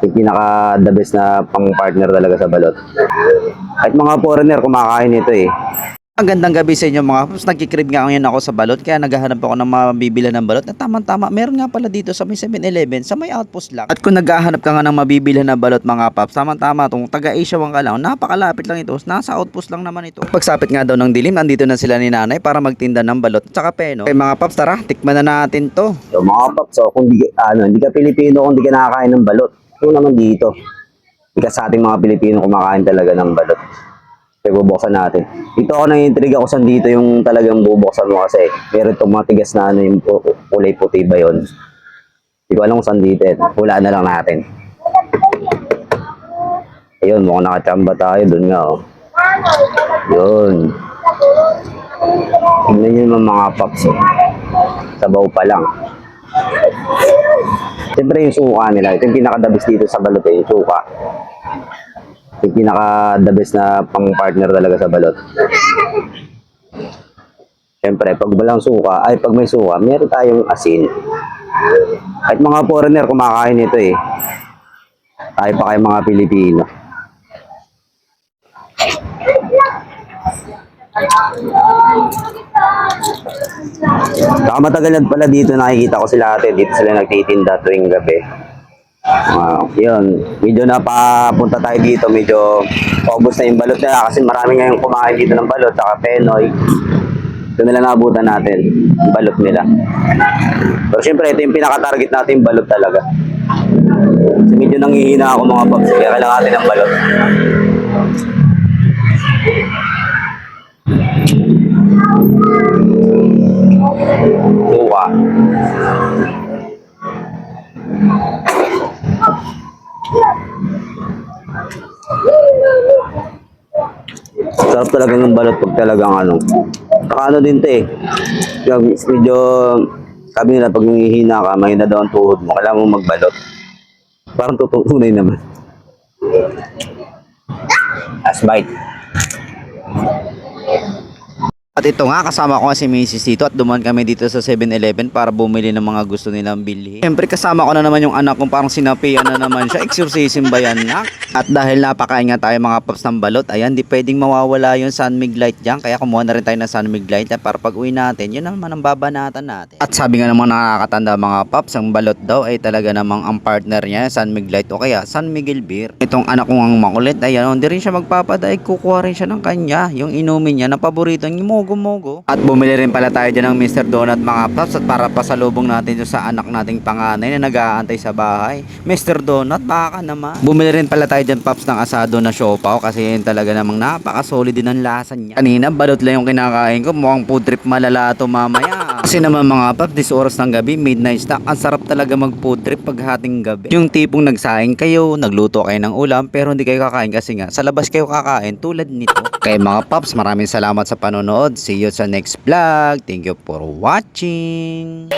Yung pinaka the best na pang partner talaga sa balot. Kahit mga foreigner kumakain nito eh. Ang gandang gabi sa inyo mga paps. Nagkikrib nga ngayon ako sa balot kaya naghahanap ako ng mabibila ng balot. Na tamang-tama, meron nga pala dito sa may 7-Eleven sa may outpost lang. At kung naghahanap ka nga ng mabibila ng balot mga paps, tamang-tama tong taga-Asia Wang ka lang. Napakalapit lang ito. Nasa outpost lang naman ito. Pagsapit nga daw ng dilim, andito na sila ni nanay para magtinda ng balot at saka peno. Okay mga paps, tara, tikman na natin to. So mga paps, so, kung di, ano, hindi ka Pilipino, kung di ka nakakain ng balot, ito naman dito. Ka sa ating mga Pilipino kumakain talaga ng balot. Kaya bubuksan natin. Ito ako nang-intriga ko saan dito yung talagang bubuksan mo kasi meron itong matigas na ano yung kulay puti ba yun. Hindi ko alam kung saan dito. Hulaan na lang natin. Ayun, mukhang nakachamba tayo dun nga oh. Yun. Tingnan nyo naman mga paps oh. Sabaw pa lang. Siyempre yung suka nila. Ito yung pinaka-the best dito sa balot eh, yung suka. Yung pinaka-the best na pang partner talaga sa balot. Siyempre, pag walang suka, ay pag may suka, meron tayong asin. Kahit mga foreigner kumakain nito eh. Tayo pa kayo mga Pilipino. Saka matagal na pala dito nakikita ko sila ate. Dito sila nagtitinda tuwing gabi. Ah, yun. Medyo napapunta tayo dito. Medyo paubos na yung balot nila kasi marami ngayong kumain dito ng balot. Saka penoy. Ito nila naabutan natin. Yung balot nila. Pero syempre ito yung pinaka-target natin yung balot talaga. Kasi medyo nangihina ako mga paps. Kaya kailangan natin ng balot. Suka. Sarap talaga ng balot pag talagang ano. Saka ano din. Yung medyo, sabi nila pag hihina ka, mahina daw ang tuhod mo, kailangan mo magbalot. Parang tutunay naman. As bite. At ito nga, kasama ko nga si Mrs. dito at dumaan kami dito sa 7-Eleven para bumili ng mga gusto nilang bilhin. Siyempre kasama ko na naman yung anak kong parang sinapian na naman siya. Exorcism ba yan, nak? At dahil napakain nga tayo mga paps ng balot, ayan, di pwedeng mawawala yung sunmig light dyan. Kaya kumuha na rin tayo ng sunmig light para pag uwi natin, yun naman ang babanatan natin. At sabi nga ng mga nakakatanda mga paps, ang balot daw ay talaga namang ang partner niya, sunmig light o kaya San Miguel Beer. Itong anak kong ang makulit, ayan, hindi rin siya magpapadaig, kukuha rin siya ng kanya. Yung inumin niya na paborito niya, mogo-mogo. At bumili rin pala tayo dyan ng Mr. Donut mga paps at para pasalubong natin doon sa anak nating panganay na nag-aantay sa bahay. Mr. Donut, baka naman. Bumili rin pala tayo dyan paps ng asado na siopaw kasi yun talaga namang napaka-solid din ang lasa niya. Kanina, balot lang yung kinakain ko. Mukhang food trip malala to mamaya. Kasi naman mga paps, this oras ng gabi, midnight snack. Ang sarap talaga mag food trip pag hating gabi. Yung tipong nagsaing kayo, nagluto kayo ng ulam, pero hindi kayo kakain kasi nga, sa labas kayo kakain tulad nito. Kaya mga paps, maraming salamat sa panonood. See you sa next vlog. Thank you for watching.